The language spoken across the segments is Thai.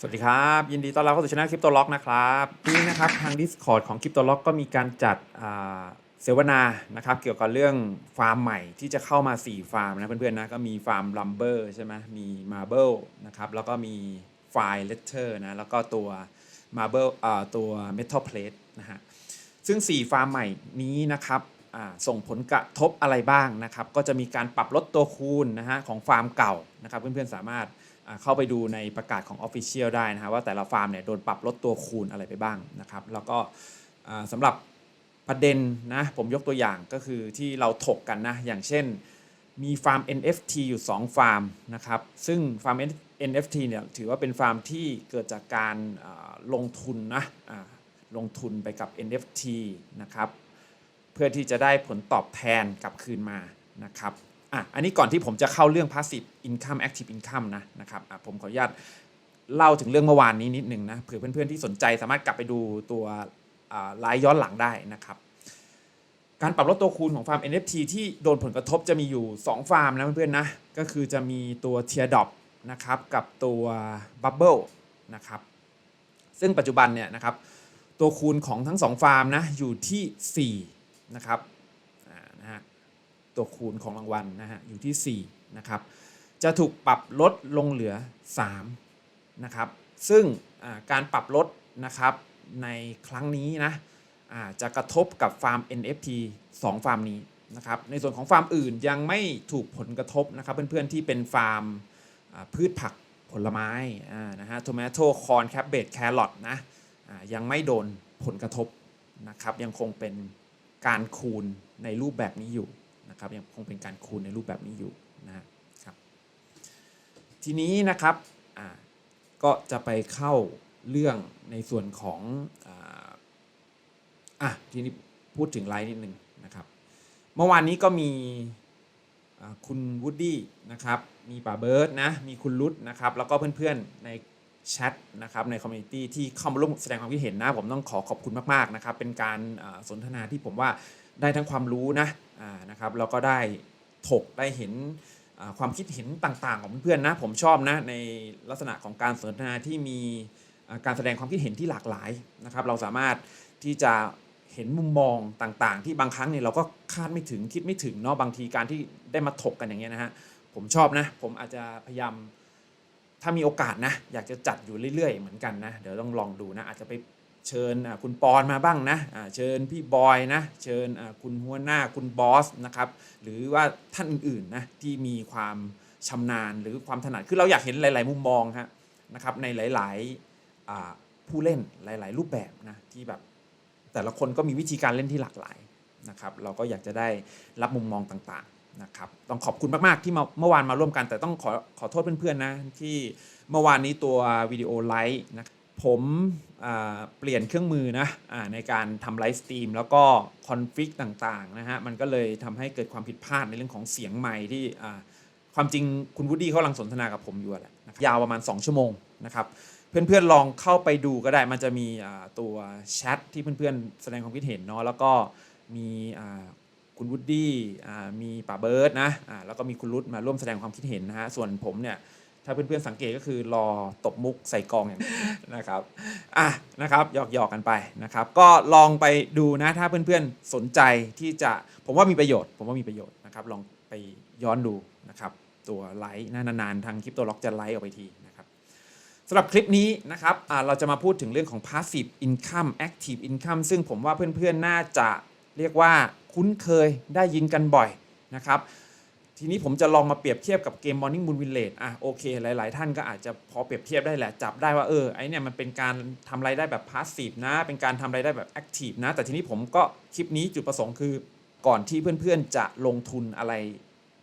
สวัสดีครับ ยินดีต้อนรับเข้าสู่ช่องคริปโตล็อกนะครับนี่นะครับทาง Discord ของคริปโตล็อกก็มีการจัดเสวนานะครับเกี่ยวกับเรื่องฟาร์มใหม่ที่จะเข้ามา 4 ฟาร์มนะเพื่อนๆนะก็มีฟาร์มลัมเบอร์ใช่ไหมมี Marble นะครับแล้วก็มีไฟล์เลเ t อร์นะแล้วก็ตัว Marble อ่าตัว Metal Plate นะฮะซึ่ง 4 ฟาร์มใหม่นี้นะครับส่งผลกระทบอะไรบ้างนะครับก็จะมีการปรับลดตัวคูณนะฮะของฟาร์มเก่านะครับเพื่อนๆสามารถ เข้าไปดูในประกาศของ Official ได้นะฮะว่าแต่ละฟาร์มเนี่ยโดนปรับลดตัวคูณอะไรไปบ้างนะครับ แล้วก็สำหรับประเด็นนะผมยกตัวอย่างก็คือที่เราถกกันนะอย่างเช่นมีฟาร์ม NFT อยู่ 2 ฟาร์มนะครับซึ่งฟาร์ม NFT เนี่ยถือว่าเป็นฟาร์มที่เกิดจากการลงทุนนะลงทุนไปกับ NFT นะครับเพื่อที่จะได้ผลตอบแทนกลับคืนมานะครับ อะอันนี้ก่อนที่ผมจะเข้าเรื่อง passive income active income นะนะครับอะผมขออนุญาตเล่าถึงเรื่องเมื่อวานนี้นิดหนึ่งนะเผื่อเพื่อนๆที่สนใจสามารถกลับไปดูตัวอ่าไลฟ์ย้อนหลังได้นะครับ การปรับลดตัวคูณของฟาร์ม NFT ที่โดนผลกระทบจะมีอยู่ 2 ฟาร์มนะเพื่อนๆนะ ก็คือจะมีตัว Teardrop นะครับกับตัว Bubble นะครับซึ่งปัจจุบันเนี่ยนะครับตัวคูณของทั้ง 2 ฟาร์มนะอยู่ที่4นะครับ ตัวคูณของรางวัลนะฮะอยู่ที่ 4 นะครับ จะถูกปรับลดลงเหลือ 3 นะครับ ซึ่งการปรับลดนะครับในครั้งนี้นะจะกระทบกับฟาร์ม NFT 2 ฟาร์มนี้นะครับในส่วนของฟาร์มอื่นยังไม่ถูกผลกระทบนะครับ เพื่อนๆที่เป็นฟาร์มพืชผักผลไม้นะฮะโทมาโตคอนแคปเบดแครอทนะยังไม่โดนผลกระทบนะครับ ยังคงเป็นการคูณในรูปแบบนี้อยู่ นะครับยังคงเป็นการคูณในรูปแบบนี้อยู่นะครับทีนี้นะครับก็จะไปเข้าเรื่องในส่วนของอะทีนี้พูดถึงไลน์นิดนึงนะครับเมื่อวานนี้ก็มีคุณวูดดี้นะครับมีป่าเบิร์ดนะมีคุณรุดนะครับแล้วก็เพื่อนๆในแชทนะครับในคอมมูนิตี้ที่เข้ามาร่วมแสดงความคิดเห็นนะผมต้องขอขอบคุณมากๆนะครับเป็นการสนทนาที่ผมว่า ได้ทั้งความรู้นะนะครับแล้วก็ได้ถกได้เห็นความคิดเห็นต่างๆ ของเพื่อนๆนะผมชอบนะในลักษณะของการสนทนาที่มีการแสดงความคิดเห็นที่หลากหลายนะครับเราสามารถที่จะเห็นมุมมองต่างๆ ที่บางครั้งเนี่ยเราก็คาดไม่ถึงคิดไม่ถึงเนาะบางทีการที่ได้มาถกกันอย่างเงี้ยนะฮะผมชอบนะ ผมอาจจะพยายามถ้ามีโอกาสนะ อยากจะจัดอยู่เรื่อยๆ เหมือนกันนะ เดี๋ยวต้องลองดูนะ อาจจะไป เชิญคุณปอนมาบ้างนะเชิญพี่บอยนะเชิญคุณหัวหน้าคุณบอสนะครับหรือว่าท่านอื่นๆนะที่มีความชำนาญหรือความถนัดคือเราอยากเห็นหลาย ๆ มุมมองฮะนะครับในหลายๆผู้เล่นหลาย ๆ รูปแบบนะที่แบบแต่ละคนก็มีวิธีการเล่นที่หลากหลายนะครับเราก็อยากจะได้รับมุมมองต่างๆนะครับต้องขอบคุณมาก ๆ ที่เมื่อวานมาร่วมกัน แต่ต้องขอขอโทษเพื่อน ๆ นะที่เมื่อวานนี้ตัววิดีโอไลฟ์นะ ผมเปลี่ยนเครื่องมือนะอในการทำไลฟ์สตรีมแล้วก็คอนฟิกต่างๆนะฮะมันก็เลยทำให้เกิดความผิดพลาดในเรื่องของเสียงไมค์ที่ความจริงคุณวูดดี้เขากำลังสนทนากับผมอยู่แหละนะยาวประมาณ 2 ชั่วโมงนะครับเพื่อนๆลองเข้าไปดูก็ได้มันจะมีตัวแชทที่เพื่อนๆ แสดงความคิดเห็นเนาะแล้วก็มีคุณวูดดี้มีป่าเบิร์ดนะแล้วก็มีคุณรุดมาร่วมแสดงความคิดเห็นนะฮะส่วนผมเนี่ย ถ้าเพื่อนๆสังเกตก็คือรอตบมุกใส่กองอย่างนะครับอะนะครับหยอกหยอกๆกันไปนะครับ ก็ลองไปดูนะถ้าเพื่อนๆสนใจที่จะผมว่ามีประโยชน์ ผมว่ามีประโยชน์นะครับลองไปย้อนดูนะครับ ตัวไลค์นานๆทางคลิปตัวล็อกจะไลค์ออกไปทีนะครับสำหรับคลิปนี้นะครับเราจะมาพูดถึงเรื่องของ passive income active income ซึ่งผมว่าเพื่อนๆน่าจะเรียกว่าคุ้นเคยได้ยินกันบ่อยนะครับ ทีนี้ผมจะลองมาเปรียบเทียบกับเกม Morning Moon Village อะโอเค หลาย ๆ ท่านก็อาจจะพอเปรียบเทียบได้แหละ จับได้ว่าเออไอเนี่ยมันเป็นการทำรายได้แบบ passive นะ เป็นการทำรายได้แบบ active นะ แต่ทีนี้ผมก็คลิปนี้จุดประสงค์คือ ก่อนที่เพื่อน ๆ จะลงทุนอะไร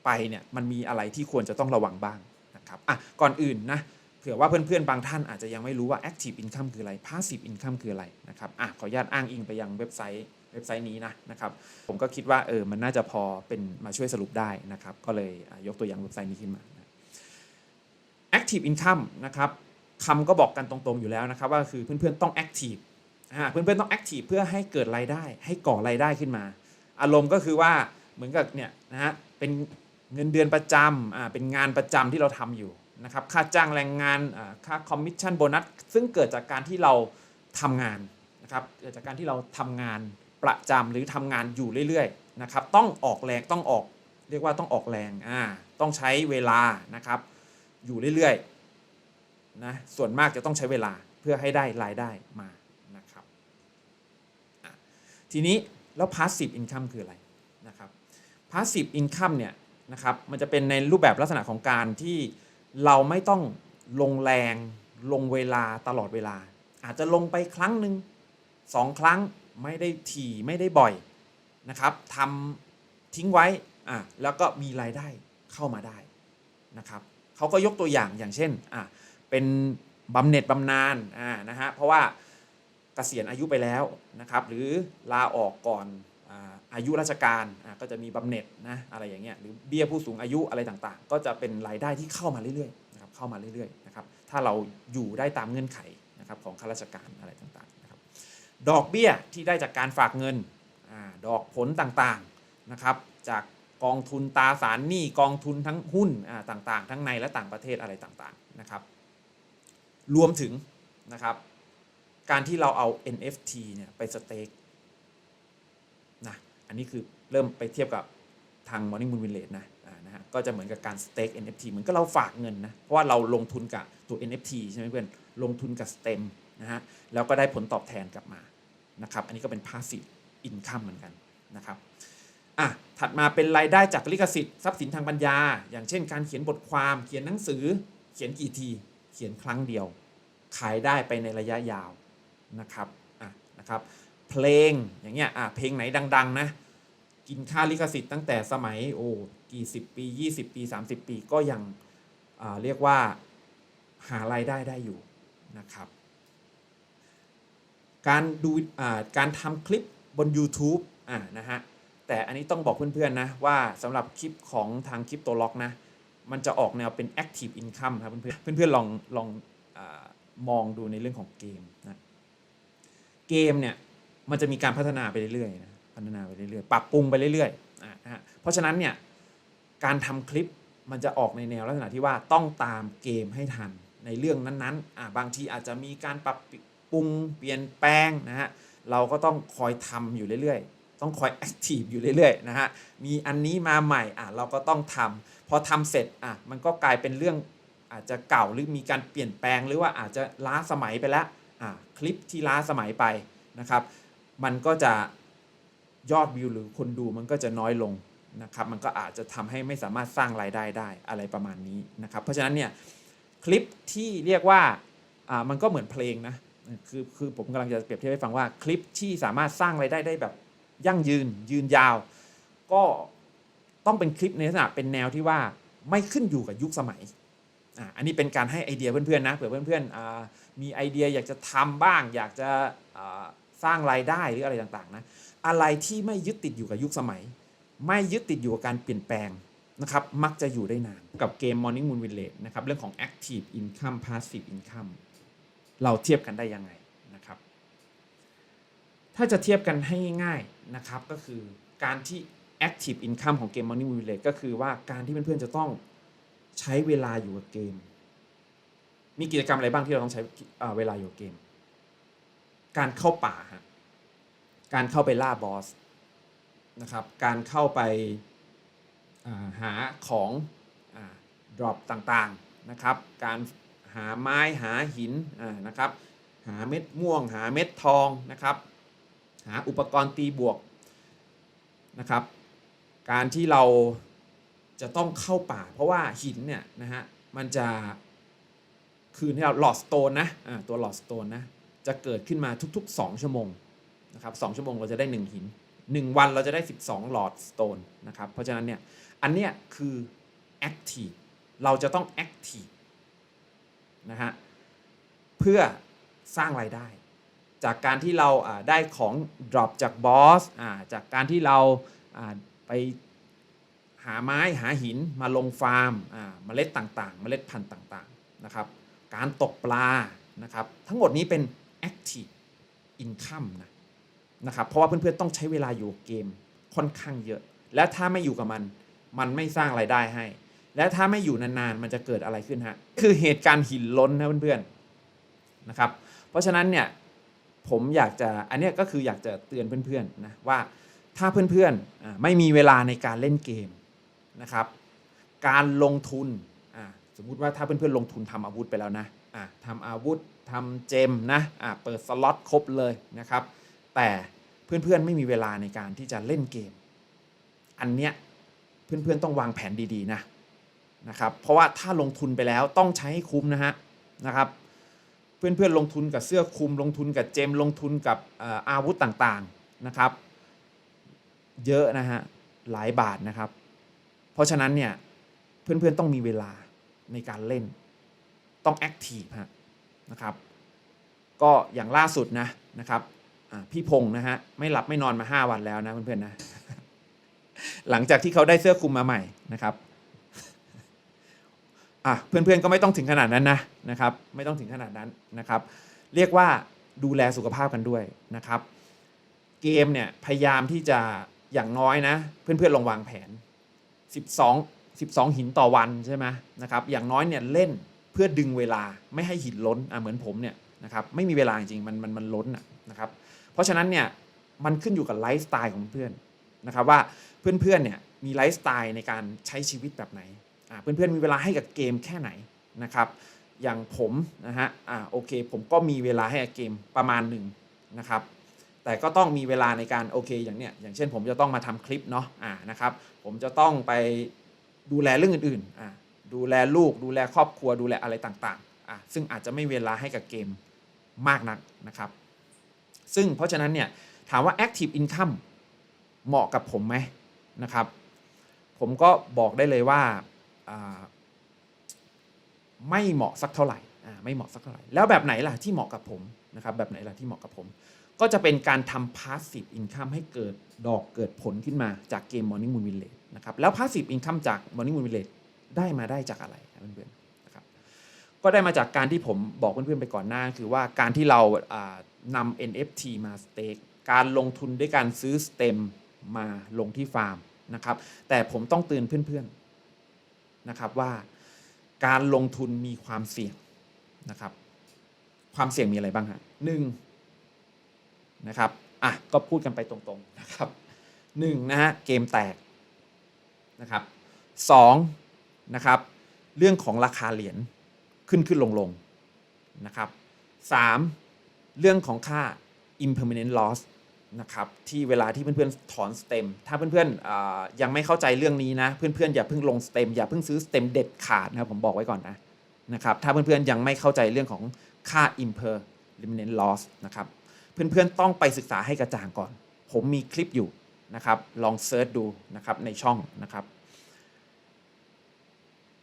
ไปเนี่ยมันมีอะไรที่ควรจะต้องระวังบ้างนะครับอะก่อนอื่นนะเผื่อว่าเพื่อน ๆ บางท่านอาจจะยังไม่รู้ว่า active income คืออะไร passive income คืออะไรนะครับอะขออนุญาตอ้างอิงไปยังเว็บไซต์ เว็บไซต์นี้นะนะครับผมก็คิดว่าเออมันน่าจะพอเป็นมาช่วยสรุปได้นะครับ ก็เลยยกตัวอย่างเว็บไซต์นี้ขึ้นมานะ active income นะครับคำก็บอกกันตรงๆอยู่แล้วนะครับ ว่าคือเพื่อนๆต้อง active อ่าเพื่อนๆต้อง active เพื่อให้เกิดรายได้ ให้ก่อรายได้ขึ้นมา อารมณ์ก็คือว่าเหมือนกับเนี่ยนะฮะเป็นเงินเดือนประจำอ่าเป็นงานประจำที่เราทำอยู่นะครับค่าจ้างแรงงานอ่าค่าคอมมิชชั่นโบนัสซึ่งเกิดจากการที่เราทำงานนะครับเกิดจากการที่เราทำงาน ประจำหรือทำงานอยู่เรื่อยๆนะครับต้องออกแรงต้องออกเรียกว่าต้องออกแรงอ่าต้องใช้เวลานะครับอยู่เรื่อยๆนะส่วนมากจะต้องใช้เวลาเพื่อให้ได้รายได้มานะครับทีนี้แล้ว passive income คืออะไรนะครับ passive income เนี่ยนะครับมันจะเป็นในรูปแบบลักษณะของการที่เราไม่ต้องลงแรงลงเวลาตลอดเวลา อาจจะลงไปครั้งหนึ่งสองครั้ง ไม่ได้ถี่ไม่ได้บ่อยนะครับทำทิ้งไว้อะแล้วก็มีรายได้เข้ามาได้นะครับเขาก็ยกตัวอย่างอย่างเช่นอะเป็นบำเหน็จบำนาญอ่านะฮะเพราะว่าเกษียณอายุไปแล้วนะครับหรือลาออกก่อนอายุราชการอะก็จะมีบำเหน็จนะอะไรอย่างเงี้ยหรือเบี้ยผู้สูงอายุอะไรต่างๆ ก็จะเป็นรายได้ที่เข้ามาเรื่อยๆนะครับเข้ามาเรื่อยๆนะครับถ้าเราอยู่ได้ตามเงื่อนไขนะครับของข้าราชการอะไรต่าง ดอกเบี้ยที่ได้จากการฝากเงินอดอกผลต่างๆนะครับ จากกองทุนตราสารหนี้กองทุนทั้งหุ้นต่างๆ ทั้งในและต่างประเทศอะไรต่างๆนะครับ รวมถึงนะครับ การที่เราเอา NFT เนี่ยไปสเต็กนะอันนี้คือเริ่มไปเทียบกับทาง Morning Moon Village นะนะฮะก็จะเหมือนกับการ stake NFT เหมือนก็เราฝากเงินนะเพราะว่าเราลงทุนกับตัว NFT ใช่ไหมเพื่อนลงทุนกับ STEM นะฮะแล้วก็ได้ผลตอบแทนกลับมา นะครับอันนี้ก็เป็น passive income เหมือนกันนะครับอะถัดมาเป็นรายได้จากลิขสิทธิ์ทรัพย์สินทางปัญญา อย่างเช่น การเขียนบทความเขียนหนังสือ เขียนกี่ที เขียนครั้งเดียว ขายได้ไปในระยะยาวนะครับอะนะครับเพลงอย่างเงี้ยอะเพลงไหนดัง ๆ นะ กินค่าลิขสิทธิ์ตั้งแต่สมัยโอ้กี่สิบปี 20 ปี 30 ปีก็ยังเรียกว่าหารายได้ได้อยู่นะครับ การดูการทำคลิปบน YouTube อ่านะฮะแต่อันนี้ต้องบอกเพื่อนๆนะว่าสำหรับคลิปของทางคลิปตัวล็อกนะมันจะออกแนวเป็น Active Income ครับเพื่อนๆเพื่อนๆลองลองอมองดูในเรื่องของเกมนะเกมเนี่ยมันจะมีการพัฒนาไปเรื่อยๆนะพัฒนาไปเรื่อยๆปรับปรุงไปเรื่อยๆอ่านะฮะเพราะฉะนั้นเนี่ยการทำคลิปมันจะออกในแนวลักษณะที่ว่าต้องตามเกมให้ทันในเรื่องนั้นๆอ่าบางทีอาจจะมีการปรับ ปรุงเปลี่ยนแปลงนะฮะเราก็ต้องคอยทำอยู่เรื่อยๆ ต้องคอยแอคทีฟอยู่เรื่อยๆนะฮะมีอันนี้มาใหม่อะเราก็ต้องทำพอทำเสร็จอะมันก็กลายเป็นเรื่องอาจจะเก่าหรือมีการเปลี่ยนแปลงหรือว่าอาจจะล้าสมัยไปแล้วอะคลิปที่ล้าสมัยไปนะครับมันก็จะยอดวิวหรือคนดูมันก็จะน้อยลงนะครับมันก็อาจจะทำให้ไม่สามารถสร้างรายได้ได้อะไรประมาณนี้นะครับเพราะฉะนั้นเนี่ยคลิปที่เรียกว่าอ่ามันก็เหมือนเพลงนะ คือคือผมกำลังจะเปรียบเทียบให้ฟังว่าคลิปที่สามารถสร้างรายได้ได้แบบยั่งยืนยืนยาว ก็ต้องเป็นคลิปในลักษณะเป็นแนวที่ว่าไม่ขึ้นอยู่กับยุคสมัยอ่าอันนี้เป็นการให้ไอเดียเพื่อนๆนะเผื่อเพื่อนๆมีไอเดียอยากจะทำบ้าง อยากจะสร้างรายได้หรืออะไรต่างๆนะอะไรที่ไม่ยึดติดอยู่กับยุคสมัย ไม่ยึดติดอยู่กับการเปลี่ยนแปลงนะครับมักจะอยู่ได้นานกับเกม Morning Moon Village นะครับเรื่องของ Active Income Passive Income เราเทียบกันได้ยังไงนะครับ ถ้าจะเทียบกันให้ง่ายนะครับก็คือการที่ Active Income ของเกม Morning Moon Village ก็คือว่าการที่เพื่อนๆจะต้องใช้เวลาอยู่กับเกม มีกิจกรรมอะไรบ้างที่เราต้องใช้เวลาอยู่กับเกม การเข้าป่าฮะการเข้าไปล่าบอสนะครับ การเข้าไปาหาของดรอปต่างๆนะครับ การ หาไม้หาหินนะครับ หาเม็ดม่วง หาเม็ดทองนะครับ หาอุปกรณ์ตีบวกนะครับ การที่เราจะต้องเข้าป่า เพราะว่าหินเนี่ยนะฮะมันจะคืนให้เราหลอดสโตนนะอ่าตัวหลอดสโตนนะจะเกิดขึ้นมาทุก ๆ 2 ชั่วโมงนะครับ2ชั่วโมงเราจะได้ 1 หิน 1 วันเราจะได้ 12 หลอดสโตนนะครับเพราะฉะนั้นเนี่ยอันเนี้ยคือ active เราจะต้อง active นะฮะเพื่อสร้างรายได้ จากการที่เราได้ของ drop จากบอสจากการที่เราไปหาไม้หาหินมาลงฟาร์มเมล็ดต่างๆ เมล็ดพันธุ์ต่างๆนะครับการตกปลานะครับทั้งหมดนี้เป็น active income นะนะครับเพราะว่าเพื่อนๆต้องใช้เวลาอยู่เกมค่อนข้างเยอะ และถ้าไม่อยู่กับมัน มันไม่สร้างไรายได้ให้ และถ้าไม่อยู่นานๆ มันจะเกิดอะไรขึ้นฮะ คือเหตุการณ์หินล้นนะเพื่อนๆนะครับ เพราะฉะนั้นเนี่ยผมอยากจะอันนี้ก็คืออยากจะเตือนเพื่อนๆนะว่าถ้าเพื่อนๆไม่มีเวลาในการเล่นเกมนะครับ การลงทุนสมมุติว่าถ้าเพื่อนๆลงทุนทำอาวุธไปแล้วนะอ่าทำอาวุธทำเจมนะอ่าเปิดสล็อตครบเลยนะครับ แต่เพื่อนๆไม่มีเวลาในการที่จะเล่นเกม อันเนี้ยเพื่อนๆต้องวางแผนดีๆนะ นะครับเพราะว่าถ้าลงทุนไปแล้วต้องใช้ให้คุ้มนะฮะนะครับเพื่อนๆลงทุนกับเสื้อคลุมลงทุนกับเจมลงทุนกับอาวุธต่างๆนะครับ เยอะนะฮะหลายบาทนะครับ เพราะฉะนั้นเนี่ยเพื่อนๆต้องมีเวลาในการเล่นต้องแอคทีฟฮะนะครับก็อย่างล่าสุดนะนะครับพี่พงษ์นะฮะไม่หลับไม่นอนมา 5 วันแล้วนะเพื่อนๆนะหลังจากที่เขาได้เสื้อคลุมมาใหม่นะครับ อะเพื่อนๆก็ไม่ต้องถึงขนาดนั้นนะนะครับไม่ต้องถึงขนาดนั้นนะครับ เรียกว่าดูแลสุขภาพกันด้วยนะครับ เกมเนี่ยพยายามที่จะอย่างน้อยนะ เพื่อนๆลองวางแผน 12 12 หินต่อวันใช่ไหมนะครับอย่างน้อยเนี่ยเล่นเพื่อดึงเวลาไม่ให้หินล้นอะเหมือนผมเนี่ยนะครับไม่มีเวลาจริงๆมันมันมันล้นอะนะครับ เพราะฉะนั้นเนี่ยมันขึ้นอยู่กับไลฟ์สไตล์ของเพื่อนนะครับว่าเพื่อนๆเนี่ยมีไลฟ์สไตล์ในการใช้ชีวิตแบบไหน เพื่อนๆมีเวลาให้กับเกมแค่ไหนนะครับ อย่างผมนะฮะอ่าโอเค ผมก็มีเวลาให้กับเกมประมาณหนึ่งนะครับแต่ก็ต้องมีเวลาในการโอเคอย่างเนี้ยอย่างเช่น ผมจะต้องมาทำคลิปเนาะอ่านะครับผมจะต้องไปดูแลเรื่องอื่นๆอ่าดูแลลูก ดูแลครอบครัวดูแลอะไรต่างๆอ่าซึ่งอาจจะไม่เวลาให้กับเกมมากนักนะครับ ซึ่งเพราะฉะนั้นเนี่ยถามว่า Active Income เหมาะกับผมไหมนะครับ ผมก็บอกได้เลยว่า ไม่เหมาะสักเท่าไหร่ไม่เหมาะสักเท่าไหร่แล้วแบบไหนล่ะที่เหมาะกับผมนะครับแบบไหนล่ะที่เหมาะกับผม ก็จะเป็นการทำ passive income ให้เกิดดอกเกิดผลขึ้นมาจากเกม Morning Moon Village นะครับแล้ว passive income จาก Morning Moon Village ได้มาได้จากอะไรนะเพื่อนๆนะครับก็ได้มาจากการที่ผมบอกเพื่อนๆไปก่อนหน้า คือว่าการที่เราอ่านำ NFT มาสเต็กการลงทุนด้วยการซื้อสเต็มมาลงที่ฟาร์มนะครับแต่ผมต้องเตือนเพื่อนๆ นะครับว่าการลงทุนมีความเสี่ยงนะครับ ความเสี่ยงมีอะไรบ้างฮะหนึ่งนะครับอะก็พูดกันไปตรงๆนะครับหนึ่งนะฮะเกมแตกนะครับสองนะครับเรื่องของราคาเหรียญขึ้นขึ้นลงลงนะครับสามเรื่องของค่า impermanent loss นะครับที่เวลาที่เพื่อนๆถอนสเต็มถ้าเพื่อนๆยังไม่เข้าใจเรื่องนี้นะ เพื่อนๆอย่าเพิ่งลงสเต็มอย่าเพิ่งซื้อสเต็มเด็ดขาดนะครับผมบอกไว้ก่อนนะนะครับถ้าเพื่อนๆยังไม่เข้าใจเรื่องของค่า impermanent loss นะครับเพื่อนๆต้องไปศึกษาให้กระจ่างก่อน ผมมีคลิปอยู่นะครับลองเซิร์ชดูนะครับในช่องนะครับ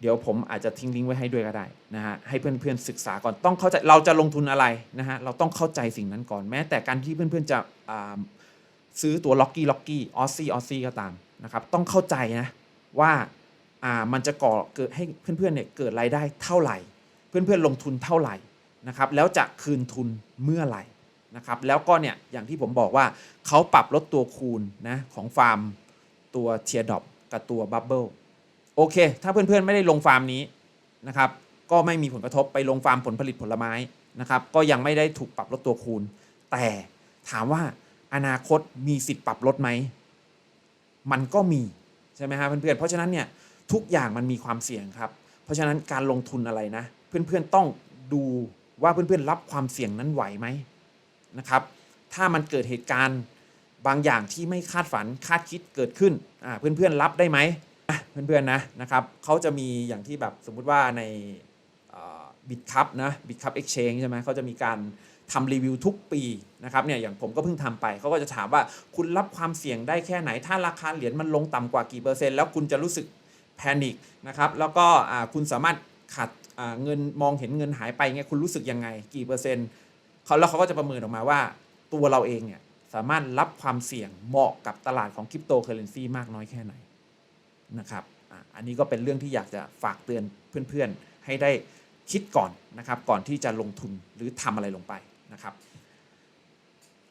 เดี๋ยวผมอาจจะทิ้งลิงก์ไว้ให้ด้วยก็ได้นะฮะให้เพื่อนๆศึกษาก่อนต้องเข้าใจเราจะลงทุนอะไรนะฮะเราต้องเข้าใจสิ่งนั้นก่อนแม้ แต่การที่เพื่อนๆจะอ่าซื้อตัวล็อกกี้ล็อกกี้ออซซี่ออซซี่ก็ตามนะครับต้องเข้าใจนะว่าามันจะก่อเกิดให้เพื่อนๆเนี่ยเกิดรายได้เท่าไหร่ เพื่อนๆลงทุนเท่าไหร่นะครับแล้วจะคืนทุนเมื่อไหร่นะครับแล้วก็เนี่ยอย่างที่ผมบอกว่าเขาปรับลดตัวคูณนะของฟาร์มตัวเทียดอปกับตัวบับเบิล โอเค ถ้าเพื่อนๆไม่ได้ลงฟาร์มนี้นะครับก็ไม่มีผลกระทบไปลงฟาร์มผลผลิตผลไม้นะครับก็ยังไม่ได้ถูกปรับลดตัวคูณ แต่ถามว่าอนาคตมีสิทธิ์ปรับลดไหม มันก็มีใช่ไหมฮะเพื่อนๆ เพราะฉะนั้นเนี่ยทุกอย่างมันมีความเสี่ยงครับ เพราะฉะนั้นการลงทุนอะไรนะ เพื่อนๆต้องดูว่าเพื่อนๆรับความเสี่ยงนั้นไหวไหมนะครับ ถ้ามันเกิดเหตุการณ์บางอย่างที่ไม่คาดฝันคาดคิดเกิดขึ้นอ่าเพื่อนๆรับได้ไหม เพื่อนๆนะนะครับเขาจะมีอย่างที่แบบสมมุติว่าในบิตคัพนะบิตคัพเอ็กชแนนใช่ไหมเขาจะมีการทำรีวิวทุกปีนะครับเนี่ยอย่างผมก็เพิ่งทำไปเขาก็จะถามว่าคุณรับความเสี่ยงได้แค่ไหน ถ้าราคาเหรียญมันลงต่ำกว่ากี่เปอร์เซ็นต์แล้วคุณจะรู้สึกแพนิคนะครับแล้วก็คุณสามารถขาดเงินมองเห็นเงินหายไปเงคุณรู้สึกยังไงกี่เปอร์เซ็นต์เขาแล้วเขาก็จะประเมินออกมาว่าตัวเราเองเนี่ยสามารถรับความเสี่ยงเหมาะกับตลาดของคริปโตเคอเรนซีมากน้อยแค่ไหน นะครับอันนี้ก็เป็นเรื่องที่อยากจะฝากเตือนเพื่อนๆ ให้ได้คิดก่อนนะครับก่อนที่จะลงทุนหรือทำอะไรลงไปนะครับ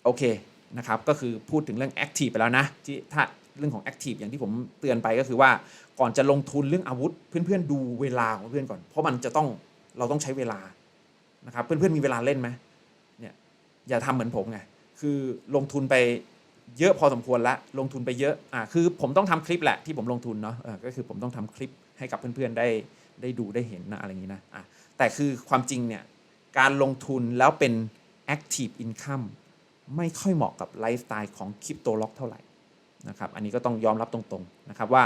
โอเคนะครับก็คือพูดถึงเรื่อง Active ไปแล้วนะที่ถ้าเรื่องของ Active อย่างที่ผมเตือนไปก็คือว่าก่อนจะลงทุนเรื่องอาวุธ เพื่อนๆ ดูเวลาของเพื่อนก่อน เพราะมันจะต้องเราต้องใช้เวลานะครับเพื่อนๆมีเวลาเล่นไหมเนี่ยอย่าทำเหมือนผมไงคือลงทุนไป เยอะพอสมควรละลงทุนไปเยอะอ่าคือผมต้องทำคลิปแหละที่ผมลงทุนเนาะก็คือผมต้องทำคลิปให้กับเพื่อนๆได้ได้ดูได้เห็นนะอะไรอย่างนี้นะอะแต่คือความจริงเนี่ยการลงทุนแล้วเป็น active income ไม่ค่อยเหมาะกับไลฟ์สไตล์ของคริปโตล็อกเท่าไหร่นะครับอันนี้ก็ต้องยอมรับตรงๆนะครับว่า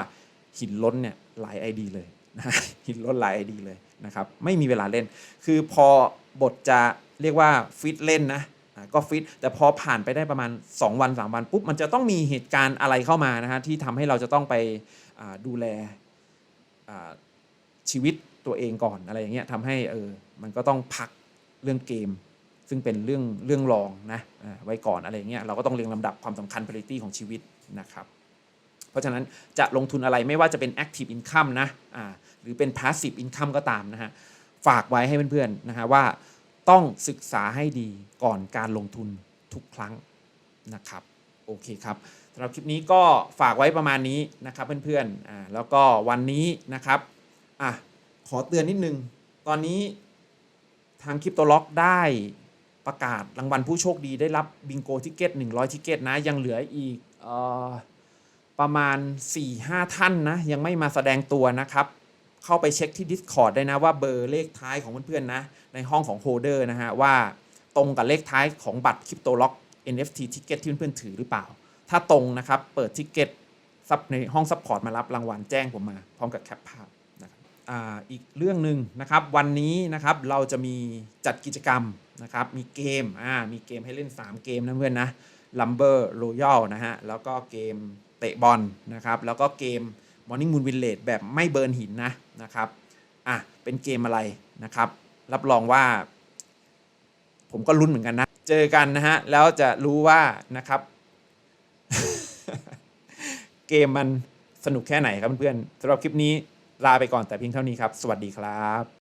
หินล้นเนี่ยหลายไอดีเลยนะหินล้นหลายไอดีเลยนะครับไม่มีเวลาเล่น คือพอบทจะเรียกว่าฟิตเล่นนะ ก็ฟิตแต่พอผ่านไปได้ประมาณ 2 วัน 3 วันปุ๊บมันจะต้องมีเหตุการณ์อะไรเข้ามานะฮะที่ทำให้เราจะต้องไปดูแลชีวิตตัวเองก่อนอะไรอย่างเงี้ยทำให้เออมันก็ต้องพักเรื่องเกม ซึ่งเป็นเรื่องเรื่องรองนะไว้ก่อนอะไรอย่างเงี้ยเราก็ต้องเรียงลำดับความสำคัญ priority ของชีวิตนะครับ เพราะฉะนั้นจะลงทุนอะไรไม่ว่าจะเป็น active income นะอ่าหรือเป็น passive income ก็ตามนะฮะฝากไว้ให้เพื่อนๆนะฮะว่า ต้องศึกษาให้ดีก่อนการลงทุนทุกครั้งนะครับโอเคครับสำหรับคลิปนี้ก็ฝากไว้ประมาณนี้นะครับเพื่อนๆอ่าแล้วก็วันนี้นะครับอะขอเตือนนิดนึง ตอนนี้ทางคริปโตล็อกได้ประกาศรางวัลผู้โชคดีได้รับบิงโกทิเก็ต100ทิเก็ตนะ ยังเหลืออีกออประมาณ 4-5 ท่านนะ ยังไม่มาแสดงตัวนะครับ เข้าไปเช็คที่ Discord ได้นะว่าเบอร์เลขท้ายของเพื่อนๆนะ ในห้องของโฮเดอร์นะฮะว่าตรงกับเลขท้ายของบัตรคริปโตล็อก NFT ทิเก็ตที่เพื่อนๆถือหรือเปล่า ถ้าตรงนะครับเปิดทิเก็ตซับในห้องซัพพอร์ตมารับรางวัลแจ้งผมมา พร้อมกับแคปภาพนะครับอ่าอีกเรื่องหนึ่งนะครับวันนี้นะครับเราจะมีจัดกิจกรรมนะครับมีเกมอ่ามีเกมให้เล่น 3 เกมนะเพื่อนนะ Lumber Royal นะฮะแล้วก็เกมเตะบอลนะครับแล้วก็เกม Morning Moon Village แบบไม่เบิร์นหินนะนะครับอะเป็นเกมอะไรนะครับ รับรองว่า ผมก็ลุ้นเหมือนกันนะ เจอกันนะฮะ แล้วจะรู้ว่านะครับ เกมมันสนุกแค่ไหนครับเพื่อนๆสำหรับคลิปนี้ลาไปก่อนแต่เพียงเท่านี้ครับ สวัสดีครับ